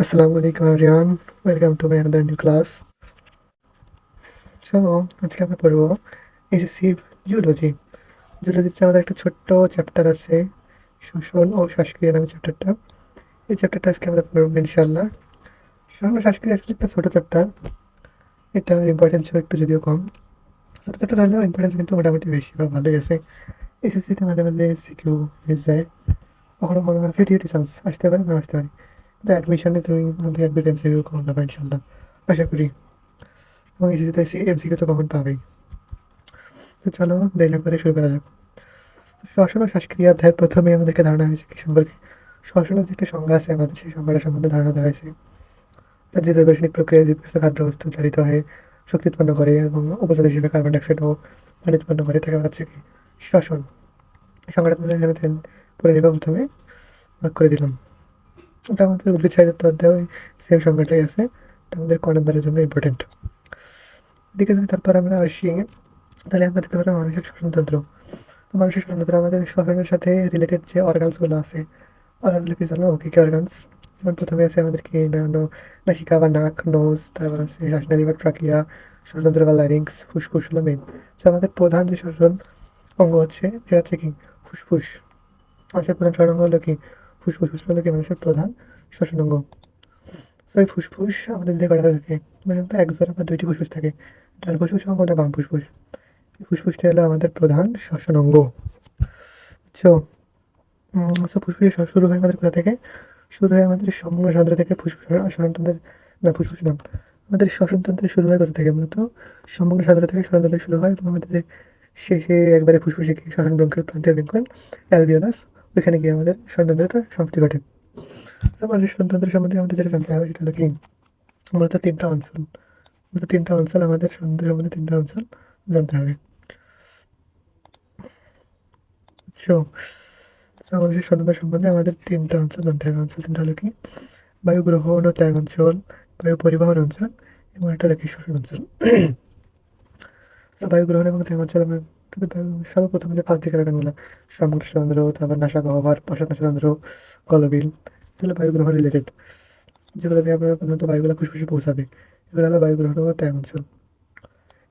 Assalamu alaikum everyone. Welcome to my another new class. So, আজকে আমরা পড়ব SSC geology জিওলজিতে আমাদের একটা ছোট্ট চ্যাপ্টার আছে শোষণ ও শ্বাসক্রিয়া নামে চ্যাপ্টারটা এই চ্যাপ্টারটা আজকে আমরা পড়ব ইনশাল্লাহ শোষণ ও শ্বাসক্রিয়া একটা ছোটো চ্যাপ্টার এটার ইম্পর্টেন্স একটু যদিও কম। ছোটো চ্যাপ্টার হলেও ইম্পর্টেন্স কিন্তু মোটামুটি বেশি বা ভালো গেছে এসএসসিতে মাঝে মাঝে সিকিউ মিস যায় কখনো কখনো ফিফটি আসতে পারে না আসতে পারে। অ্যাডমিশনে তুমি মধ্যে এক দুটো এমসিকিউ কখন পাবে ইনশাল্লাহ আশা করি এবং এসিতে এমসিকিউ তো কখন পাবেই তো চলো, দেরি করে শুরু করা যাক। শ্বসন ও শ্বাসক্রিয়া অধ্যায় প্রথমে আমাদেরকে ধারণা হয়েছে কি সম্পর্কে? শ্বসনের যে একটা সংজ্ঞা আছে আমাদের, সেই সংজ্ঞাটা সম্বন্ধে ধারণা দেওয়া হয়েছে। তার যে দর্শনিক প্রক্রিয়া জীবগ্রস্ত খাদ্যবস্তু চালিত হয়ে, শক্তি উৎপন্ন করে এবং উপজাত হিসেবে কার্বন ডাইঅক্সাইড ও পানি উৎপন্ন করে, তাকে হচ্ছে কি? শ্বসন সংজ্ঞাটা এখানে পরে প্রথমে। ভাগ করে দিলাম। ওটা আমাদের সাহিত্য অধ্যায় সেম সংখ্যাটাই আছে। আমাদের ক নম্বরের জন্য ইম্পর্টেন্ট এদিকে যদি তারপর আমরা আসি, তাহলে আমরা দেখতে পারব মানসিক শ্বসনতন্ত্র মানসিক শ্বসনতন্ত্র আমাদের শ্বসনের সাথে রিলেটেড যে অর্গানসগুলো আছে অর্গানসগুলো কি জানো? কী কী অর্গানস যেমন প্রথমে আছে আমাদের কি নাসিকা বা নাক নোজ তারপর আছে শ্বাসনালী বা ট্রাকিয়া শ্বসনতন্ত্র বা ল্যারিংস ফুসফুস হলো মেন তো আমাদের প্রধান যে শ্বসন অঙ্গ হচ্ছে, সেটা হচ্ছে কি? ফুসফুস। মানুষের প্রধান শ্বসন অঙ্গ হলো কি? ফুসফুস ফুসফুস হলো মানুষের প্রধান শ্বসন অঙ্গ। এই ফুসফুস আমাদের দিয়ে কটা থাকে। মানে এক জোড়া বা দুইটি ফুসফুস থাকে। ডান ফুসফুস এবং ওটা বাম ফুসফুস। এই ফুসফুসটা হলো আমাদের প্রধান শ্বসন অঙ্গ। সো ফুসফুসের শুরু হয় আমাদের কোথা থেকে? শুরু হয় আমাদের সম্পূর্ণ সান্দ্র থেকে ফুসফুস শ্বসনতন্ত্রের না, ফুসফুস না। আমাদের শ্বসনতন্ত্র শুরু হয় কোথা থেকে মূলত সম্পূর্ণ সান্দ্র থেকে শ্বসনতন্ত্র শুরু হয় এবং আমাদের শেষে একবারে ফুসফুসে শ্বসন ব্রঙ্কের প্রান্তীয় বিঙ্কল অ্যালবিওলাস ওইখানে গিয়ে আমাদের ষড়যন্ত্রটা সমাপ্তি ঘটে। আমাদের ষড়যন্ত্র সম্বন্ধে আমাদের যেটা জানতে হবে সেটা হলো কি মূলত তিনটা অঞ্চল। মূলত তিনটা অঞ্চল, আমাদের ষড়যন্ত্র সম্বন্ধে তিনটা অঞ্চল জানতে হবে। সো আমাদের ষড়যন্ত্র সম্বন্ধে আমাদের তিনটা অঞ্চল জানতে হবে। অঞ্চল তিনটা হলো কি? বায়ু গ্রহণ ও ত্যাগ অঞ্চল, বায়ু পরিবহন অঞ্চল এবং একটা হলো কি শ্বসন অঞ্চল। বায়ু গ্রহণ এবং ত্যাগ অঞ্চল আমরা সর্বপ্রথম যে ফার্স্ট দিকের অর্গানগুলো সমগ্রচন্দ্র তারপর নাসা গহ্বর পশ্চাৎচন্দ্র গলবিল এগুলো বায়ু গ্রহণ রিলেটেড যেগুলো দিয়ে আমরা প্রধানত বায়ুগুলো ফুসফুসে পৌঁছাবে। এগুলো হলো বায়ু গ্রহণ এবং ত্যাগ অঞ্চল।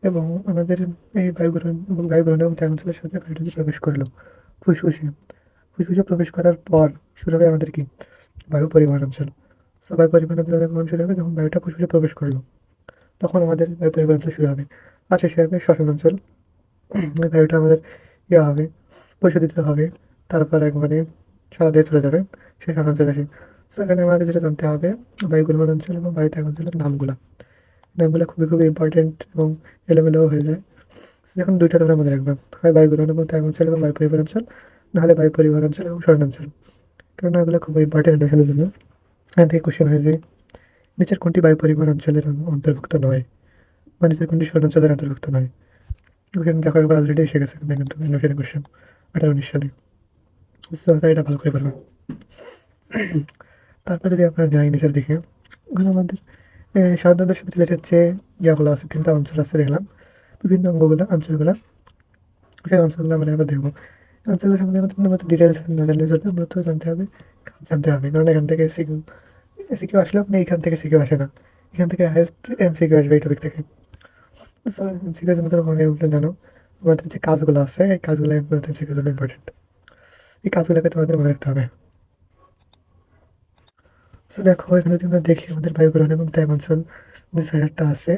এবং আমাদের এই বায়ু গ্রহণ এবং বায়ু গ্রহণ এবং ত্যাগ অঞ্চলের সাথে বায়ুটা প্রবেশ করল। ফুসফুসে ফুসফুসে প্রবেশ করার পর শুরু হবে আমাদের কি? বায়ু পরিবহন অঞ্চল। সো বায়ু পরিবহন অঞ্চল শুরু হবে যখন বায়ুটা ফুসফুসে প্রবেশ করল। তখন আমাদের বায়ু পরিবহন অঞ্চল শুরু হবে। আর শেষে হবে শ্বসন অঞ্চল। বায়ুটা আমাদের ইয়ে হবে পরিশোধিত হবে। তারপর একবারে সারা দিয়ে চলে যাবে, সেই অঞ্চল আসে সেখানে আমাদের যেটা জানতে হবে বায়ু অঞ্চল এবং বায়ু ত্যাগ অঞ্চলের নামগুলো। নামগুলো খুবই খুবই ইম্পর্টেন্ট এবং এলোমেলোও হয়ে যায়। এখন দুইটা তোমরা মনে রাখবে, হয় বায়ু এবং ত্যাগ অঞ্চল এবং বায়ু পরিবহন অঞ্চল নাহলে বায়ু পরিবহন অঞ্চল এবং স্মরণ অঞ্চল কারণ এগুলো খুবই ইম্পর্টেন্ট এখানের জন্য। এখান থেকে কোশ্চেন হয় যে, নিচের কোনটি বায়ু পরিবহন অঞ্চলের অন্তর্ভুক্ত নয়? বা নিচের কোনটি স্মরণ অঞ্চলের অন্তর্ভুক্ত নয়? ওখানে দেখো একবার অলরেডি এসে গেছে। দেখেন তুমি নোটের কোশ্চেন আঠারো উনিশ সালে। এটা ভালো করে পারবে তারপর যদি আপনারা যাই নিচের দিকে, ওখানে আমাদের সাধারণত সাথে রিলেটেড যে ইয়াগুলো আছে, তিনটা অঞ্চল আছে দেখলাম। বিভিন্ন অঙ্গগুলো, অঞ্চলগুলো। সেই অঞ্চলগুলো আমরা এবার দেখব। অঞ্চলের সম্বন্ধে আমাদের ডিটেলস না জানলে চলবে মূলত জানতে হবে জানতে হবে। কারণ এখান থেকে সিকিউ সিকিউ আসলে আপনি এখান থেকে সিকিউ আসে না। এখান থেকে হায়েস্ট এম সিকিউ আসবে এই টপিক থেকে। এমসিকিউর জন্য তো মনে উঠলে জানো। আমাদের যে কাজগুলো আছে, এই কাজগুলো এমসিকিউর জন্য ইম্পর্টেন্ট এই কাজগুলোকে তোমাদের মনে রাখতে হবে। সো দেখো, এখানে যদি দেখি আমাদের বায়ু গ্রহণ এবং অঞ্চল যে সাইডারটা আছে,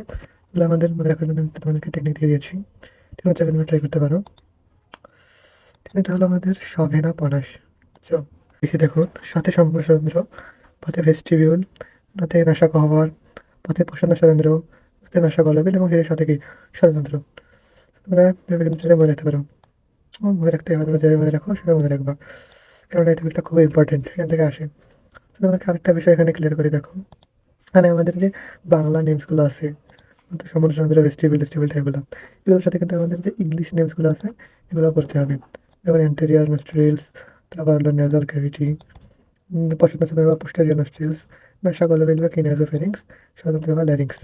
এগুলো আমাদের মনে রাখার জন্য তোমাদেরকে টেকনিক দিয়ে দিয়েছি। ঠিক আছে তুমি ট্রাই করতে পারো। এটা হলো আমাদের সভেনা পনাশ। চো দেখে দেখুন সাথে সম্প্রসারন্দ্র পথে ভেস্টিবিউল নাতে নাশা গহ্বর পথে প্রশান্ত সরেন্দ্র পথে নাশা গলবিল এবং সেই সাথে কি ষড়যন্ত্র। তোমরা চাইলে মনে রাখতে পারো। মনে রাখতে হবে তোমরা যেভাবে মনে রাখো সেভাবে মনে রাখবা। কারণ এই টপিকটা খুবই ইম্পর্টেন্ট এখান থেকে আসে। তোমাদেরকে আরেকটা বিষয় এখানে ক্লিয়ার করে দেখো। এখানে আমাদের যে বাংলা নেমসগুলো আছে সমুদ্র চন্দ্র ভেস্টিবিল ভেস্টিবিল এগুলো এগুলোর সাথে কিন্তু আমাদের যে ইংলিশ নেমসগুলো আছে, এগুলো পড়তে হবে। যেমন অ্যান্টেরিয়ার নস্ট্রিলস তারপর হলো নেজাল ক্যাভিটি পশ্চাৎ বা পোস্টারিয়ার নস্ট্রিলস নাশা গলবিল বা কিনাজোফেরিংস স্বতন্ত্র বা ল্যারিংস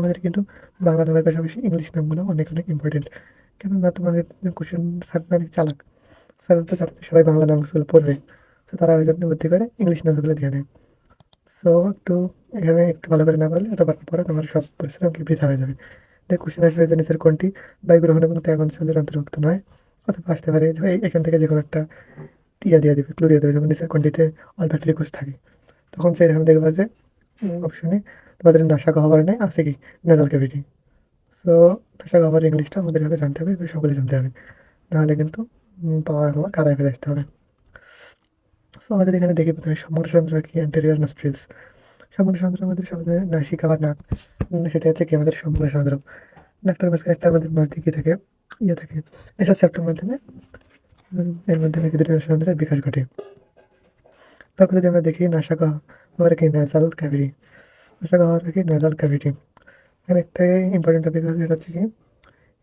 আমাদের কিন্তু বাংলা নামের পাশাপাশি ইংলিশ নামগুলো অনেক অনেক ইম্পর্টেন্ট কেননা তোমাদের কোশ্চেন স্যার অনেক চালাক। স্যার তো সবাই বাংলা নামগুলো পড়বে। তো তারা ওই জন্য বুদ্ধি করে ইংলিশ নামগুলো দিয়ে দেয়। সো একটু এখানে একটু ভালো করে না পারলে এত পারার পরে তোমার সব পরিশ্রম কি বৃথা হয়ে যাবে। দেখ কোশ্চেন আসবে যে নিচের কোনটি? বায়ু গ্রহণ এবং ত্যাগ অঞ্চলের অন্তর্ভুক্ত নয়। অথবা আসতে পারে এখান থেকে যে কোনো একটা টিয়া দিয়ে দেবে ক্লু দিয়ে দেবে যেমন নিচের কোনটিতে অলফ্যাক্টরি কোষ থাকে। তখন সেই এখানে দেখবা যে অপশনে তোমাদের নাসা গহ্বর নেই? আছে কি? নেজাল ক্যাভিটি সো নাসা গহ্বর ইংলিশটা আমাদের এভাবে জানতে হবে সকলে জানতে হবে। নাহলে কিন্তু উম, পাওয়া আমার কাদায় ফেলে আসতে হবে। সো আমাদের এখানে দেখি প্রথমে সমরচন্দ্র কি? অ্যান্টেরিয়ার নস্ট্রিলস সমরচন্দ্র আমাদের সমাজে নাসিকা বা নাক। সেটা হচ্ছে কি? আমাদের সমরচন্দ্র নাকটার মাঝখানে একটা আমাদের মাছ দিকে থাকে? ইয়ে থাকে। এটা সেপ্টের মাধ্যমে এর মাধ্যমে কিন্তু সমুদ্রের বিকাশ ঘটে? তারপর যদি আমরা দেখি নাসা গহ্বর কি নেজাল ক্যাভিটি নাসা গহ্বর কি নেজাল ক্যাভিটি এখানে একটা ইম্পর্টেন্ট টপিক হচ্ছে এটা হচ্ছে কি,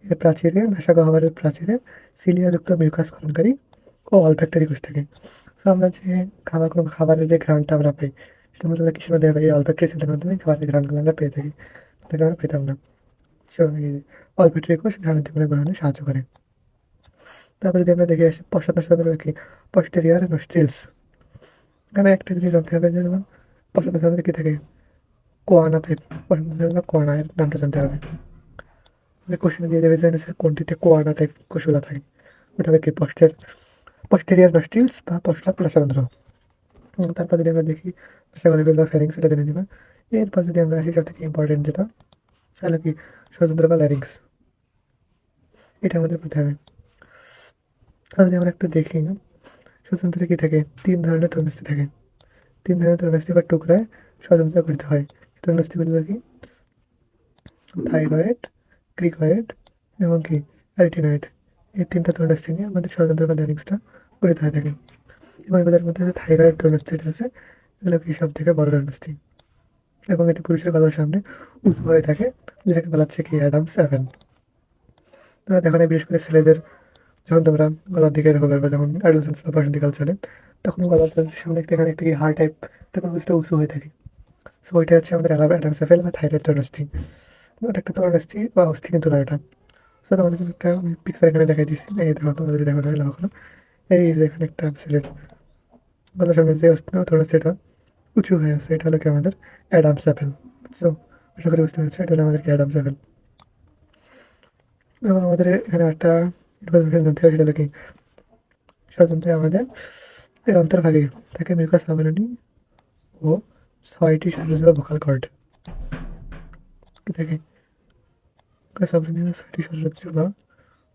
এর প্রাচীরে, নাসা গহ্বরের প্রাচীরে সিলিয়াযুক্ত মিউকাস খননকারী ও অলফ্যাক্টরি কোষ থাকে সো আমরা যে খাবার, কোনো খাবারের যে ঘ্রাণটা আমরা পাই সেটা আমরা কিসের মাধ্যমে পাই? অলফ্যাক্টরি সেটার মাধ্যমে খাবারের ঘ্রাণগুলো আমরা পেয়ে থাকি। তাকে আমরা পেতাম না। সো অলফ্যাক্টরি কোষ ঘ্রাণের তীব্র গ্রহণে সাহায্য করে। তারপরে যদি আমরা দেখে আসি, পশ্চাৎ সাধারণ কি? পস্টেরিয়ার নস্ট্রিলস এখানে একটা জিনিস জানতে হবে যে যেমন পশ্চাৎ সাধারণ কি থাকে? কোয়ানা টাইপ কোয়ানা এর নামটা জানতে হবে কোশ্চেন দিয়ে দেবে যে স্যার কোনটিতে কোয়ানা টাইপ কোষগুলো থাকে ওটা হবে কি পস্টের পস্টেরিয়ার নস্ট্রিলস বা পশ্চাৎ প্রসারন্ধ্র তারপর যদি আমরা দেখি বা ফ্যারিংস সেটা জেনে নেবেন। এরপর যদি আমরা আসি সব থেকে ইম্পর্টেন্ট যেটা তাহলে কি স্বতন্ত্র বা ল্যারিংস এটা আমাদের পড়তে হবে। আর যদি আমরা একটু দেখি, স্বতন্ত্রে কী থাকে? তিন ধরনের তরুণাস্থি থাকে। তিন ধরনের তরুণাস্থি বা টুকরায় স্বতন্ত্র করতে হয়। তরুণাস্থিগুলো কি থাইরয়েড ক্রিকয়েড এবং কি অ্যারিটিনয়েড এই তিনটা তরুণাস্থি নিয়ে আমাদের স্বতন্ত্র বা ল্যারিংসটা গঠিত হয়ে থাকে। এবং এগুলোর মধ্যে যে থাইরয়েড তরুণাস্থিটা আছে এগুলো কি সব থেকে বড় তরুণাস্থি এবং এটি পুরুষের গলার সামনে উঁচু হয়ে থাকে যেটাকে বলা হচ্ছে কি অ্যাডাম সেভেন তোমরা দেখো না, বিশেষ করে ছেলেদের যখন তোমরা গলার দিকে দেখো করবে যখন অ্যাডোলেসেন্স বা বসন্তীকাল চলে, তখন গলার সামনে একটা এখানে একটা কি হার টাইপ তখন কিছুটা উঁচু হয়ে থাকে। সো ওইটা হচ্ছে আমাদের অ্যালাম অ্যাডাম সেভেন বা থাইরয়েড তরুণাস্থি ওটা একটা তরুণাস্থি বা অস্থি কিন্তু এটা সো তোমাদের একটা পিকচার এখানে দেখাই দিচ্ছি এই দেখো তোমাদের দেখো তাহলে লক্ষ্য এই যে এখানে একটা ছেলের গলার সামনে যে অস্থি সেটা উঁচু হয়ে আছে, এটা হলো কি আমাদের অ্যাডামস অ্যাপেল সো আশা করি বুঝতে পারছি, এটা হলো আমাদের কি অ্যাডামস অ্যাপেল এবং আমাদের এখানে একটা জানতে হবে সেটা হলো কি? স্বতন্ত্রে আমাদের এর অন্তর্ভাগে থাকে মিউকাস আবরণী ও ছয়টি সরুজ ভোকাল কর্ড থাকে আবরণী ছয়টি সরুজ বা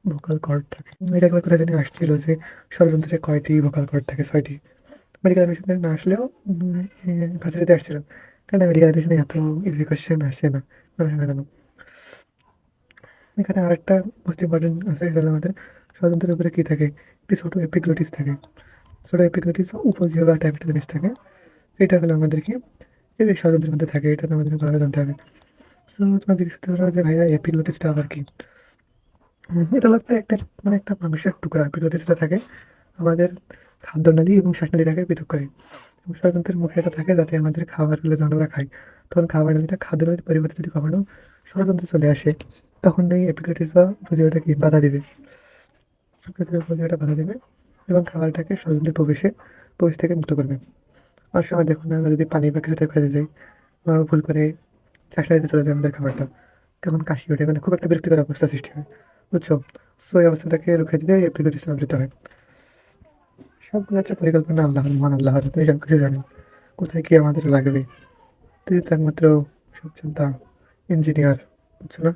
ভোকাল কর্ড থাকে। এটা একবার কথা জানি আসছিল যে ষড়যন্ত্রে কয়টি ভোকাল কর্ড থাকে? ছয়টি। মেডিকেল অ্যাডমিশনে না আসলেও ভার্সিটিতে আসছিলাম। কারণ মেডিকেল অ্যাডমিশনে এত ইজি কোয়েশ্চেন আসে না হয় এখানে আরেকটা মোস্ট ইম্পর্টেন্ট আছে, সেটা হলো আমাদের স্বতন্ত্রের উপরে কী থাকে? একটি ছোটো এপিগ্লোটিস থাকে। ছোটো এপিগ্লোটিস বা উপজিও বা টাইপের জিনিস থাকে। এটা হলো আমাদের কি এই স্বতন্ত্রের মধ্যে থাকে, এটা তো আমাদের ভালো জানতে হবে। সো তোমাদের যে ভাইয়া এপিগ্লোটিসটা আবার কি? এটা হলো একটা মানে একটা মাংসের টুকরা এপিগ্লোটিসটা থাকে আমাদের খাদ্য খাদ্যনালী এবং শ্বাসনালীটাকে পৃথক করে। স্বতন্ত্রের মুখে এটা থাকে যাতে আমাদের খাবারগুলো যখন আমরা খাই, তখন খাবার নালীটা খাদ্যনালীর পরিবর্তে যদি কখনো ষড়যন্ত্রে চলে আসে, তখন এই এপিগ্লোটিস বা উপজীবটা কি বাধা দিবে? উপজীবটা বাধা দেবে এবং খাবারটাকে ষড়যন্ত্রের প্রবেশে, প্রবেশ থেকে মুক্ত করবে। আর সময় দেখুন আমরা যদি পানি বা কিছুতে ফেলে যাই, বা ভুল করে শ্বাসনালীতে চলে যায় আমাদের খাবারটা তখন কাশি ওঠে মানে খুব একটা বিরক্তিকর অবস্থা সৃষ্টি হয়, বুঝছ? সো এই অবস্থাটাকে রুখে দিতে এপিগ্লোটিস নাম দিতে হয়। সবগুলো হচ্ছে পরিকল্পনা আল্লাহ, মহান আল্লাহ তুমি সব কিছু জানেন কোথায় কি আমাদের লাগবে? তুই তো একমাত্র সব চিন্তা ইঞ্জিনিয়ার বুঝছ না?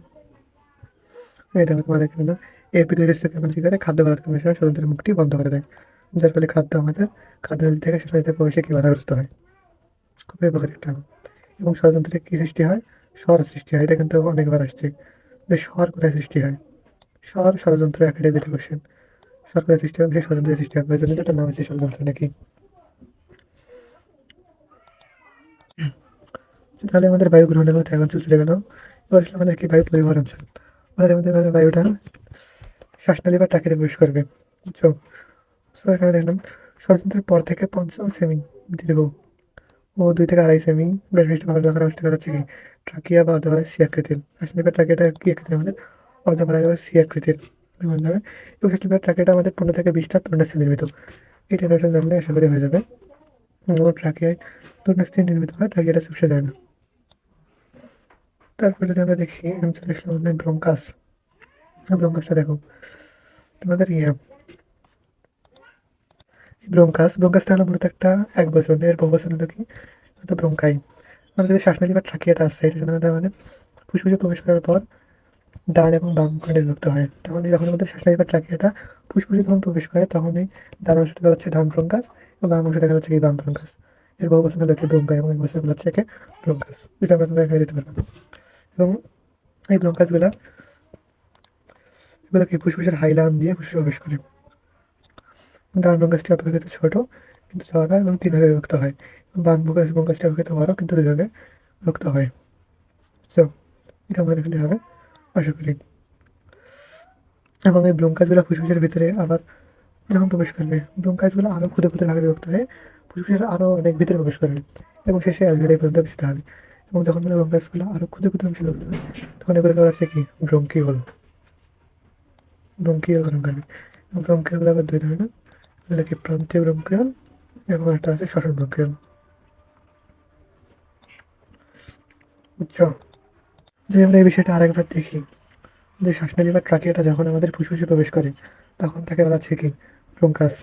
এই দেখো তোমাদেরকে বললাম, এই পিরিয়ডসটাকে আমাদের কি করে? খাদ্য পদার্থ কমিশন স্বতন্ত্র মুখটি বন্ধ করে দেয়। যার ফলে খাদ্য আমাদের খাদ্যনালী থেকে সেটা প্রবেশে কি বাধাগ্রস্ত হয়। খুবই উপকারী একটা এবং ষড়যন্ত্রে কী সৃষ্টি হয়? স্বর সৃষ্টি হয়। এটা কিন্তু অনেকবার আসছে। যে স্বর কোথায় সৃষ্টি হয়? স্বর ষড়যন্ত্র একাডেমিতে কোশ্চেন স্বর কোথায় সৃষ্টি হয় বিশেষ ষড়যন্ত্রে সৃষ্টি ওই জন্য এটা নাম হচ্ছে ষড়যন্ত্র নাকি? তাহলে আমাদের বায়ু গ্রহণ এবং ত্যাগ অঞ্চল চলে গেল। এবার আসলে আমাদের কি বায়ু পরিবহন অঞ্চল? আমাদের মধ্যে বায়ুটা শ্বাসনালী বা টাকিতে প্রবেশ করবে। সো এখানে দেখলাম ষড়যন্ত্রের পর থেকে পঞ্চম সেমি দীর্ঘ ও দুই থেকে আড়াই সেমি বেশ ভালো দেখার অবস্থা করা কি? ট্রাকিয়া বা অর্ধভাড়ায় সি আকৃতির। শ্বাসনালী বা ট্রাকিয়াটা কি আকৃতির আমাদের? অর্ধভাড়ায় সি আকৃতির। এবং শ্বাসনালী বা ট্রাকিয়াটা আমাদের পনেরো থেকে বিশটা তরুণাস্থি নির্মিত এই টেনশন জানলে আশা করি হয়ে যাবে। এবং ট্রাকিয়ায় তোর নির্মিত হয়, ট্রাকিয়াটা চুপসে যায় না। তারপরে যদি আমরা দেখি এখানে চলে আসলাম আমাদের ব্রঙ্কাস। ব্রঙ্কাসটা দেখো, তোমাদের ইয়ে। ব্রঙ্কাস ব্রঙ্কাসটা হলো মূলত একটা এক বছর এর বহু বছর হলো হয়তো ব্রঙ্কাই আমাদের যে শ্বাসনালী বা ট্রাকিয়াটা আছে, এটা সাধারণত আমাদের ফুসফুসে প্রবেশ করার পর ডান এবং বাম খণ্ডে বিভক্ত হয়। তখন যখন আমাদের শ্বাসনালী বা ট্রাকিয়াটা ফুসফুসে যখন প্রবেশ করে তখন এই ডান অংশটা হচ্ছে ডান ব্রঙ্কাস এবং বাম অংশটা যাচ্ছে কি বাম ব্রঙ্কাস এর বহু বছর হলো কি ব্রঙ্কাই এবং এক বছর হচ্ছে একে ব্রঙ্কাস যেটা আমরা তোমরা এখানে দিতে পারব এবং এই ব্রঙ্কাসগুলা এগুলো কি ফুসফুসের হাইলাম দিয়ে ফুসফুসে প্রবেশ করে। ডান ব্রঙ্কাসটি অপেক্ষাকৃত ছোট, কিন্তু চওড়া এবং তিন ভাগে বিভক্ত হয়। বাম ব্রঙ্কাস ব্রঙ্কাসটি অপেক্ষাকৃত বড় কিন্তু দুই ভাগে বিভক্ত হয়। সো এটা আমাদের এখানে হবে, আশা করি। এবং এই ব্রঙ্কাসগুলো ফুসফুসের ভিতরে আবার যখন প্রবেশ করবে ব্রঙ্কাসগুলো আরও ক্ষুদে ক্ষুদে ভাগে বিভক্ত হয়ে ফুসফুসের আরও অনেক ভিতরে প্রবেশ করবে। এবং শেষে অ্যালভিয়ারি পর্যন্ত বিস্তৃত হবে। এবং যখন ব্রঙ্কাসগুলো আরও ক্ষুদে ক্ষুদে অংশে বিভক্ত হবে, তখন এগুলো দেওয়া আছে কি? ব্রঙ্কিওল ব্রঙ্কিওল গঠন করবে এবং ব্রঙ্কিওলগুলো আবার দুই ধরনের। এগুলো কি প্রান্তীয় ব্রঙ্কিওল এবং একটা আছে শ্বসন ব্রঙ্কিওল বুঝছ যদি আমরা এই বিষয়টা আরেকবার দেখি, যে শ্বাসনালী বা ট্রাকিয়াটা যখন আমাদের ফুসফুসে প্রবেশ করে, তখন তাকে বলা হচ্ছে কি? ব্রঙ্কাস।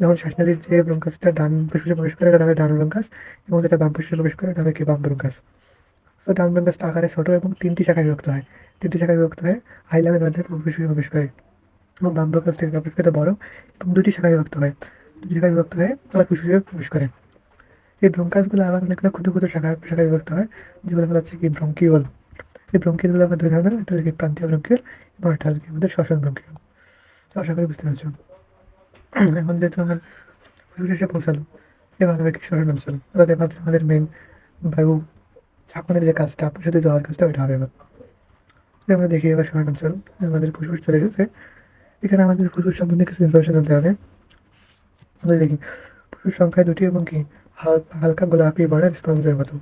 যখন শ্বাসনালীর যে ব্রঙ্কাসটা ডান ফুসফুসে প্রবেশ করে, এটা তাহলে ডান ব্রঙ্কাস, এবং যেটা বাম ফুসফুসে প্রবেশ করে তাহলে কি? বাম ব্রঙ্কাস। সো ডান ব্রঙ্কাসটা আকারে ছোট এবং তিনটি শাখায় বিভক্ত হয়। তিনটি শাখায় বিভক্ত হয়ে হাইলামের মাধ্যমে ফুসফুসে প্রবেশ করে। এবং বাম ব্রঙ্কাসটা অপেক্ষাকৃত বড় এবং দুটি শাখায় বিভক্ত হয়। দুটি শাখায় বিভক্ত হয়ে আবার ফুসফুসে প্রবেশ করে। এই ব্রঙ্কাসগুলো আবার অনেকগুলো ক্ষুদ্র ক্ষুদ্র শাখায় শাখায় বিভক্ত হয়, যেগুলো বলা হচ্ছে কি ব্রঙ্কিওল এই ব্রঙ্কিওলগুলো আমরা দুই ধরনের, একটা হচ্ছে প্রান্তীয় ব্রঙ্কিওল এবং একটা হচ্ছে আমাদের শ্বসন ব্রঙ্কিওল আশা করি বুঝতে পারছ। এখন যেহেতু আমার ফুসফুসে পৌঁছালো এবার হবে কি শ্বসন অঞ্চল। অর্থাৎ এবার আমাদের মেন বায়ু ঝাঁকুনের যে কাজটা প্রসারিত হওয়ার কাজটা, ওইটা হবে এবার। আমরা দেখি এবার শ্বসন অঞ্চল আমাদের ফুসফুস চলে গেছে এখানে আমাদের ফুসফুস সম্বন্ধে কিছু ইনফরমেশন জানতে হবে। দেখি ফুসফুস সংখ্যায় দুটি এবং কি? হালকা গোলাপি বর্ণের স্পঞ্জের মতো।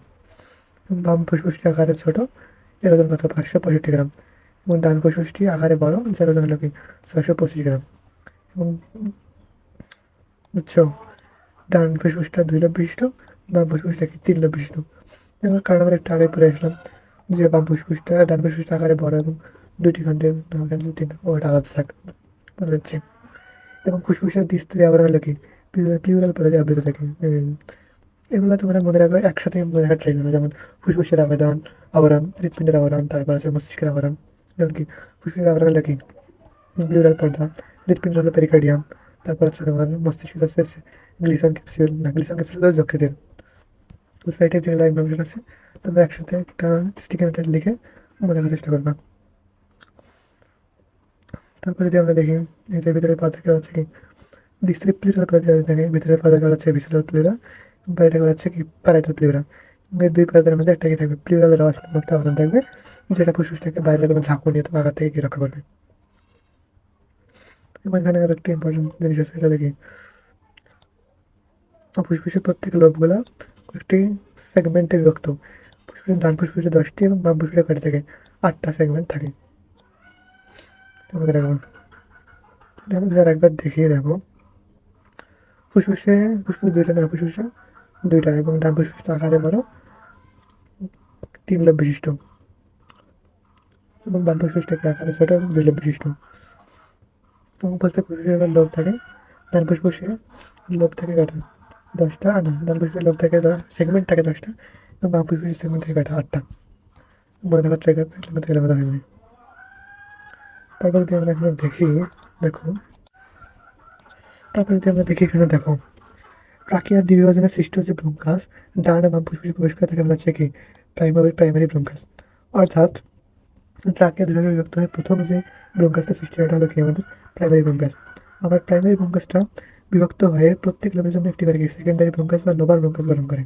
বাম ফুসফুসটি আকারে ছোট, এর ওজন কত? পাঁচশো পঁয়ষট্টি গ্রাম। এবং ডান ফুসফুসটি আকারে বড়, যার ওজন হলো কি? ছয়শো পঁচিশ গ্রাম। এবং বুঝছ ডান ফুসফুসটা দুই লোক বিশিষ্ট বাম ফুসফুসটা কি? তিন বিশিষ্ট এবং কারণ আমরা একটু আগে পড়ে আসলাম যে বাম ফুসফুসটা ডান ফুসফুসটা আকারে বড় এবং দুটি খণ্ডে তিন ওটা আলাদা থাকে হচ্ছে এবং ফুসফুসের দ্বিস্তরী আবরণ হলো কি, পিউরাল পর্যায়ে আবৃত থাকে। এগুলো তোমরা মনে রাখবে, একসাথে মনে রাখার ট্রাই করো যেমন ফুসফুসের আবেদন, আবরণ, হৃৎপিণ্ডের আবরণ, তারপর আছে মস্তিষ্কের আবরণ। যেমন কি ফুসফুসের আবরণ হলো কি প্লিউরাল পর্দা হৃৎপিণ্ড হলো পেরিকার্ডিয়াম তারপর হচ্ছে তোমার মস্তিষ্ক আছে গ্লিসন ক্যাপসিউল না, গ্লিসন ক্যাপসিউল হলো যকৃতের। সাইডে যেগুলো ইনফরমেশন আছে, তোমরা একসাথে একটা স্টিকার লিখে মনে রাখার চেষ্টা করবা। তারপর যদি আমরা দেখি, এই যে ভিতরে পার্থক্য হচ্ছে কি ডিস্ট্রিক্ট প্লেরা থাকে ভিতরে পার্থক্য হচ্ছে ভিসিরাল প্লেরা বাইরেটা হচ্ছে কি প্যারাইটাল প্লিউরা এই দুই প্যারাদের মধ্যে একটা কি থাকবে? প্লিউরালের একটা আবরণ থাকবে, যেটা ফুসফুসটাকে বাইরে কোনো ঝাঁকুনি অথবা আঘাত থেকে রক্ষা করবে। এবং এখানে আরও একটা ইম্পর্টেন্ট জিনিস আছে, সেটা দেখি। ফুসফুসের প্রত্যেক লোভগুলো একটি সেগমেন্টে বিভক্ত। ফুসফুসের ডান ফুসফুসে দশটি এবং বাম ফুসফুসে কয়টা থাকে? আটটা সেগমেন্ট থাকে। আমাদের একবার আমাদের একবার দেখিয়ে দেখো ফুসফুসে ফুসফুস দুইটা না ফুসফুসে দুইটা এবং ডান ফুসফুসটা আকারে বড় তিন লোভ বিশিষ্ট এবং বাম ফুসফুসটাকে আকারে ছোট এবং দুই লোভ বিশিষ্ট এবং প্রত্যেক ফুসফুসের লোভ থাকে ডান ফুসফুসে লোভ থাকে কটা দশটা না ডান ফুসফুসের লোভ থাকে সেগমেন্ট থাকে দশটা এবং বাম ফুসফুসের সেগমেন্ট থাকে কটা আটটা মনে থাকার ট্রাই করবে এটার মধ্যে এলামেলা হয়ে যায় তারপর যদি আমরা এখানে দেখি, দেখো। তারপর যদি আমরা দেখি এখানে দেখো ট্রাকিয়ার দ্বিবিভাজনের সৃষ্টি হচ্ছে ব্রঙ্কাস ডান এবং ফুসফুসে প্রবেশ করে থাকে আমরা হচ্ছে কি? প্রাইমারি প্রাইমারি ব্রঙ্কাস অর্থাৎ ট্রাকিয়া দুভাগে বিভক্ত হয়ে প্রথম যে ব্রঙ্কাসটা সৃষ্টি হয় হলো কি? আমাদের প্রাইমারি ব্রঙ্কাস আবার প্রাইমারি ব্রঙ্কাসটা বিভক্ত হয়ে প্রত্যেক লোকের জন্য একটি করে সেকেন্ডারি ব্রঙ্কাস বা লোবার ব্রঙ্কাস গঠন করে।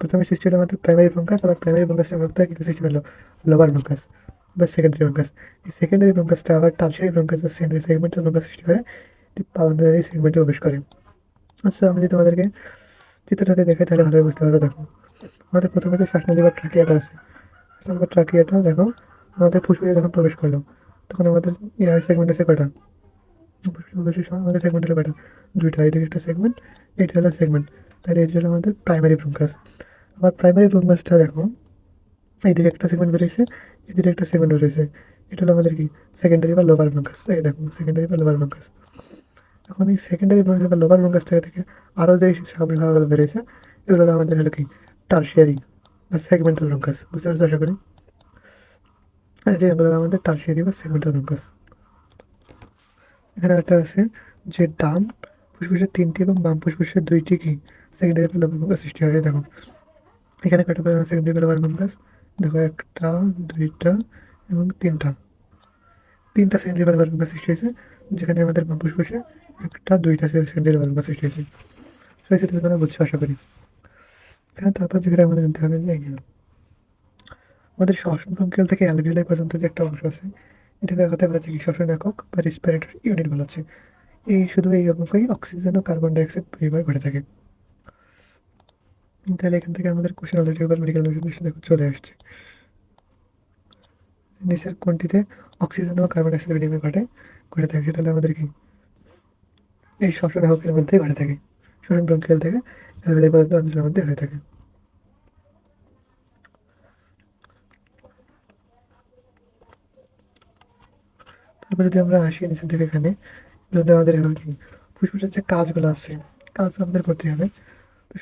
প্রথমে সৃষ্টি হলো আমাদের প্রাইমারি ব্রঙ্কাস আবার প্রাইমারি ব্রঙ্কাসের বিভক্ত হয়ে কিন্তু সৃষ্টি হলো লোবার ব্রঙ্কাস বা সেকেন্ডারি ব্রঙ্কাস এই সেকেন্ডারি ব্রঙ্কাসটা আবার টার্সারি ব্রঙ্কাস বা সেকেন্ডারি সেগমেন্টাল ব্রঙ্কাস সৃষ্টি করে পালমোনারি সেগমেন্টে প্রবেশ করে। আচ্ছা আমি যদি তোমাদেরকে চিত্রটাতে দেখে তাহলে ভালোভাবে বুঝতে পারবে, দেখো। আমাদের প্রথমে তো শ্বাসনালী বা ট্রাকিয়াটা আছে। শ্বাসনালী বা ট্রাকিয়াটা দেখো, আমাদের ফুসফুসে যখন প্রবেশ করল, তখন আমাদের ইয়ার সেগমেন্ট আছে কটা ফুসফুসে আমাদের সেগমেন্ট হলো কটা দুইটা এদিকে একটা সেগমেন্ট এটা হলো সেগমেন্ট তাহলে এটা হলো আমাদের প্রাইমারি ব্রঙ্কাস আবার প্রাইমারি ব্রঙ্কাসটা দেখো এইদিকে একটা সেগমেন্ট বেরিয়েছে এদিকে একটা সেগমেন্ট রয়েছে এটা হলো আমাদের কি? সেকেন্ডারি বা লোভার ব্রঙ্কাস এই দেখো সেকেন্ডারি বা লোভার ব্রঙ্কাস এখন এই সেকেন্ডারি ব্রঙ্কাস বা লোভার ব্রঙ্কাস থেকে থেকে আরও যে শাখাগুলো বেরিয়েছে এগুলো হলো আমাদের হলো কি? টার্সিয়ারি বা সেগমেন্টাল ব্রঙ্কাস বুঝতে পারছ আশা করি? আর এটা আমাদের টার্সিয়ারি বা সেগমেন্টাল ব্রঙ্কাস এখানে একটা আছে যে ডান ফুসফুসের তিনটি এবং বাম ফুসফুসের দুইটি কি? সেকেন্ডারি বা লোভার ব্রঙ্কাস সৃষ্টি হয়। দেখো, এখানে কয়টা সেকেন্ডারি বা লোভার ব্রঙ্কাস দেখো একটা, দুইটা এবং তিনটা। তিনটা সেকেন্ডারি বা লোভার ব্রঙ্কাস সৃষ্টি হয়েছে, যেখানে আমাদের বাম ফুসফুসে একটা, দুইটা সেকেন্ডারি লোভার ব্রঙ্কাস সৃষ্টি হয়েছে। সেই সেটা তোমরা বুঝছ, আশা করি। হ্যাঁ তারপর যেখানে আমাদের জানতে হবে যে আমাদের শ্বসন ব্রঙ্কিয়াল থেকে অ্যালভিওলাই পর্যন্ত যে একটা অংশ আছে, এটাকে দেখাতে পারে কি শ্বসন একক বা রেসপিরেটরি ইউনিট বলা হচ্ছে। এই শুধু এই এককেই অক্সিজেন ও কার্বন ডাইঅক্সাইড পরিবার ঘটে থাকে। তাহলে এখান থেকে আমাদের কোশ্চেন অলরেডি এবার মেডিকেল ইনফরমেশন দেখো চলে আসছে। নিচের কোনটিতে অক্সিজেন ও কার্বন ডাইঅক্সাইড বিনিময় ঘটে ঘটে থাকে সেটা আমাদের কি? এই শ্বসন এককের মধ্যেই ঘটে থাকে। শ্বসন ব্রঙ্কিয়াল থেকে অ্যালভিওলাই পর্যন্ত অঞ্চলের মধ্যে হয়ে থাকে। তারপর যদি আমরা আসি নিচের দিকে এখানে, যদি আমাদের এখন কি? ফুসফুসের যে কাজগুলো আছে, কাজ আমাদের করতে হবে।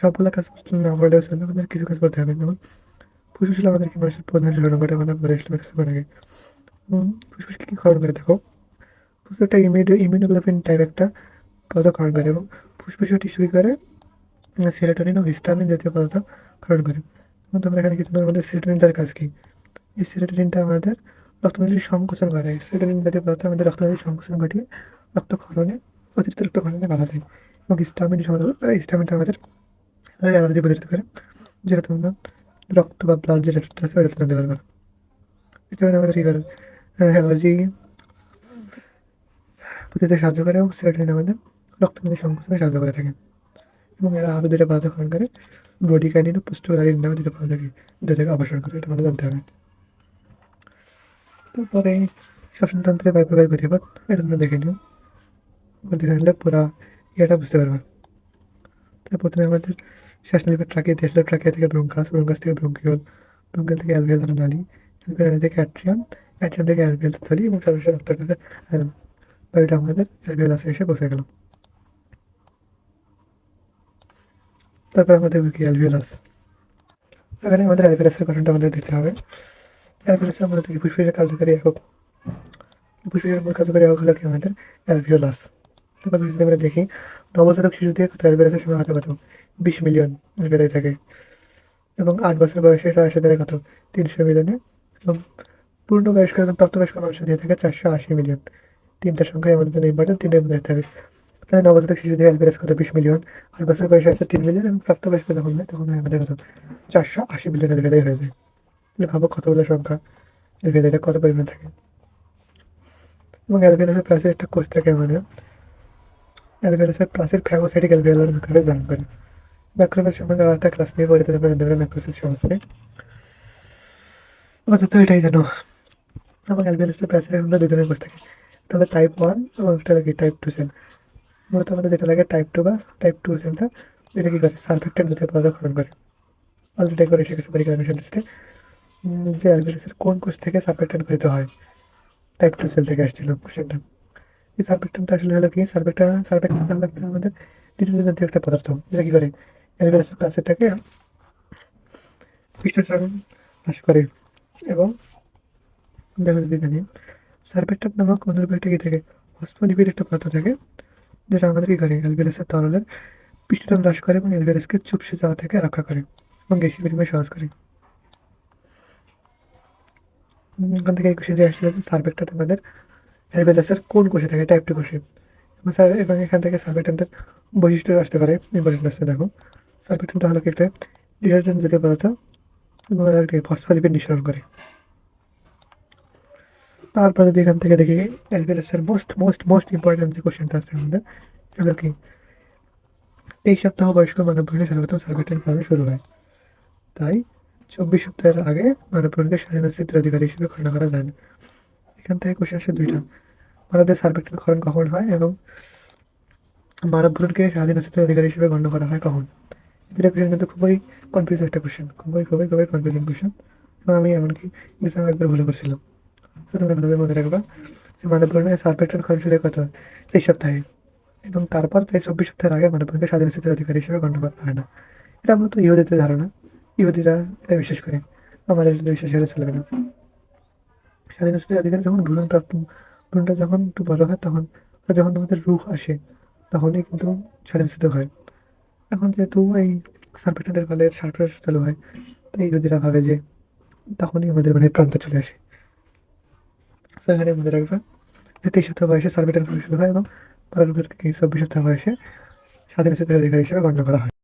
সবগুলো কাজ না বললেও চলে, আমাদের কিছু কাজ করতে হবে। যেমন ফুসফুস হলো আমাদের কি মানুষের প্রধান ঘটে মানে ব্রেস্ট কিছু করে আগে ফুসফুস কী ক্ষরণ করে দেখো? ফুসফুস একটা ইমিউনো ইমিউনোগ্লোবিন টাইপ একটা পদার্থ ক্ষরণ করে এবং ফুসফুসের টিস্যু করে? সেরাটোনিন ও হিস্টামিন জাতীয় পদার্থ ক্ষরণ করে। এবং তোমরা এখানে কিছু আমাদের সেরাটোনিনটার কাজ কি? এই সেরাটোনিনটা আমাদের রক্তনালীর সংকোচন করে। সেরাটোনিন জাতীয় পদার্থ আমাদের রক্তনালীর সংকোচন ঘটিয়ে রক্তক্ষরণে, অতিরিক্ত রক্তক্ষরণে বাধা দেয়। এবং হিস্টামিন সরল হিস্টামিনটা আমাদের অ্যালার্জি প্রতিরোধ করে, যেটা তোমরা রক্ত বা ব্লাড যেটা আছে, ওটা জানতে পারবে এছাড়া আমাদের কী করে? অ্যালার্জি প্রতিরোধে সাহায্য করে এবং সেরাটোনিন আমাদের রক্তনালীর সংকোচনে সাহায্য করে থাকে। এবং এরা আরও দুটো বাধা ক্ষরণ করে বডি ক্যানিন ও পুষ্টকালীন নামে দুটো বাধা থাকে দুটো থেকে অপসারণ করে, এটা আমাদের জানতে হবে। তারপরে শ্বসনতন্ত্রের বায়ু প্রকার গতিপথ, এটা তোমরা দেখে নিও। দেখে নিলে পুরা ইয়েটা বুঝতে পারবে। তারপর প্রথমে আমাদের শ্বাসনালী ট্রাকিয়ে দিয়ে আসলে ট্রাকিয়া থেকে ব্রঙ্কাস ব্রঙ্কাস থেকে ব্রঙ্কিয়াল থেকে অ্যালভিয়াল নালী অ্যালভিয়াল থেকে অ্যাট্রিয়াম অ্যাট্রিয়াম থেকে অ্যালভিয়াল থলি এবং সর্বশেষ রক্তটাতে বায়ুটা আমাদের অ্যালভিয়ালাসে এসে বসে গেল। তারপর আমাদের কি অ্যালভিওলাস এখানে আমাদের অ্যালভিওলাসের গঠনটা আমাদের দিতে হবে। অ্যালভিওলাস আমাদের ফুসফুসের কার্যকারী একক। ফুসফুসের মূল কার্যকারী একক হলো কি আমাদের অ্যালভিওলাস যদি আমরা দেখি, নবজাতক শিশুদের কত অ্যালভিওলাসের সময় হতে কত বিশ মিলিয়ন অ্যালভিওলাই থাকে। এবং আট বছর বয়সে আসে থাকে কত? তিনশো মিলিয়নে। এবং পূর্ণ বয়স্ক এবং প্রাপ্তবয়স্ক মানুষের দিয়ে থাকে চারশো আশি মিলিয়ন। তিনটা সংখ্যায় আমাদের জন্য ইম্পর্টেন্ট তিনটার মধ্যে থাকতে হবে। নবজাতক শিশুদের অ্যালভিরাস কত? বিশ মিলিয়ন। আট বছর বয়সে আসে তিন মিলিয়ন এবং প্রাপ্তবয়স্ক যখন হয়, তখন আমাদের কত? চারশো আশি মিলিয়ন অ্যালভিরাই হয়ে যায়। তাহলে ভাবো কতগুলো সংখ্যা অ্যালভিরাইটা কত পরিমাণ থাকে? এবং অ্যালভিরাসের প্লাসের একটা কোষ থাকে আমাদের। অ্যালভিরাসের প্লাসের ফ্যাগোসাইটিক অ্যালভিরালার ম্যাক্রোফেজ জান করে ম্যাক্রোফেজ সম্বন্ধে আর একটা ক্লাস নিয়ে পড়ে তোমরা জানতে পারবে ম্যাক্রোফেজ সহজে আপাতত এটাই জানো এবং অ্যালভিরাসের প্লাসের মধ্যে দুই ধরনের থাকে একটা হলো টাইপ ওয়ান এবং একটা লাগে টাইপ টু সেল মূলত আমাদের যেটা লাগে টাইপ টু বা টাইপ টু সেলটা এটা কী করে সারফেক্টেন্ট জাতীয় পদার্থ ক্ষরণ করে অলরেডি একবার এসে গেছে মেডিকেল মিশন টেস্টে যে অ্যালভিরাসের কোন কোষ থেকে সারফেক্টেন্ট পেতে হয়? টাইপ টু সেল থেকে আসছিল কোশ্চেনটা এই সারফেক্টেন্টটা আসলে হলো কি? সারফেক্টা সারফেক্টেন্ট হলো আমাদের ডিটেল জাতীয় একটা পদার্থ। যেটা কী করে? অ্যালভিরাসের প্লাসেরটাকে পৃষ্ঠচারণ হ্রাস করে এবং দেখা যদি জানি সারফেক্টেন্ট নামক অনুরূপ একটা কি থাকে? হসপোলিপিড একটা পদার্থ থাকে, যেটা আমাদের কি করে? অ্যালভিরাসের তরলের পৃষ্ঠটান হ্রাস করে এবং অ্যালভিরাসকে চুপসে যাওয়া থেকে রক্ষা করে এবং গ্যাসি বিনিময় সহজ করে। এখান থেকে এই কোষে আসছিল যে সার্ভেক্টর আমাদের অ্যালভিরাসের কোন কোষে থাকে? টাইপ টু কোষে। এবং স্যার, এবং এখান থেকে সার্ভেক্টেন্টের বৈশিষ্ট্য আসতে পারে। ইম্পর্টেন্ট আসতে দেখো। সার্ভেক্টেন্টটা হলো একটা ডিটারজেন্ট জাতীয় পদার্থ ফসফোলিপিড নিঃসরণ করে। তারপর যদি এখান থেকে দেখি অ্যালভিরাসের মোস্ট মোস্ট মোস্ট ইম্পর্টেন্ট যে কোশ্চেনটা আছে আমাদের, সেটা কি? এই সপ্তাহ বয়স্ক মানব ভ্রূণে সাধারণত সার্ভেটেন্ট ফর্মে শুরু হয়। তাই চব্বিশ সপ্তাহের আগে মানব ভ্রূণকে স্বাধীন চিত্র অধিকারী হিসেবে গণনা করা যায়। না এখান থেকে কোশ্চেন আসে দুইটা। মানবদের সার্ভেক্টেন্ট ক্ষরণ কখন হয় এবং মানব ভ্রূণকে স্বাধীন অস্তিত্বের অধিকারী হিসেবে গণ্য করা হয় কখন? এটা কোয়েশন কিন্তু খুবই কনফিউজ একটা কোয়েশন খুবই খুবই খুবই কনফিউজিং কোয়েশন এবং আমি এমনকি এক্সাম একবার ভুলে করছিলাম। তো তোমরা ভালোভাবে মনে রাখবা যে মানব ভ্রূণে সার্পেক্টন খরচ শুরু কত? তেইশ সপ্তাহে। এবং তারপর তাই চব্বিশ সপ্তাহের আগে মানব ভ্রূণকে স্বাধীন অস্তিত্বের অধিকারী হিসেবে গণ্য করা হয় না। এটা মূলত ইহুদিদের ধারণা। ইহুদিরা এটা বিশ্বাস করে। আমাদের এটা বিশ্বাস করে চলবে না। স্বাধীন অধিকারী যখন ভ্রূণ প্রাপ্ত ভ্রূণটা যখন একটু বড় হয় তখন যখন আমাদের রুখ আসে তখনই কিন্তু স্বাধীন হয়। এখন যেহেতু এই সার্পেটেন্টের ফলে সার্ফের চালু হয় তাই ইহুদিরা ভাবে যে তখনই আমাদের মানে প্রান্ত চলে আসে। তো এখানে মনে রাখবে যে তেইশ সপ্তাহ বয়সে সার্ভেটেন্ট শুরু হয় এবং পরবর্তী চব্বিশ সপ্তাহ বয়সে স্বাধীন অস্তিত্বের অধিকারী হিসেবে গণ্য করা হয়।